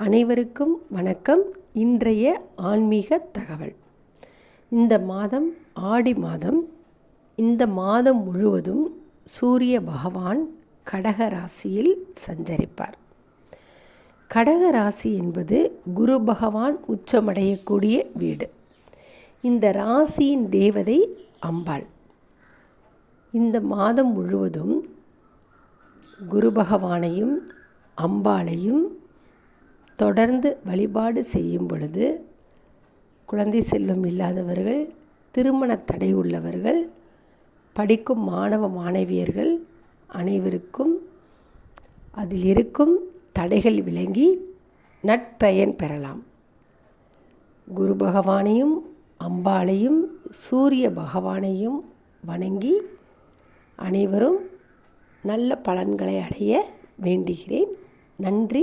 அனைவருக்கும் வணக்கம். இன்றைய ஆன்மீக தகவல். இந்த மாதம் ஆடி மாதம் இந்த மாதம் முழுவதும் சூரிய பகவான் கடக ராசியில் சஞ்சரிப்பார். கடக ராசி என்பது குரு பகவான் உச்சமடையக்கூடிய வீடு. இந்த ராசியின் தேவதை அம்பாள். இந்த மாதம் முழுவதும் குரு பகவானையும் அம்பாளையும் தொடர்ந்து வழிபாடு செய்யும் பொழுது குழந்தை செல்வம் இல்லாதவர்கள் திருமண தடை உள்ளவர்கள் படிக்கும் மாணவ மாணவியர்கள் அனைவருக்கும் அதில் இருக்கும் தடைகள் விளங்கி நட்பயன் பெறலாம். குரு பகவானையும் அம்பாளையும் சூரிய பகவானையும் வணங்கி அனைவரும் நல்ல பலன்களை அடைய வேண்டுகிறேன். நன்றி.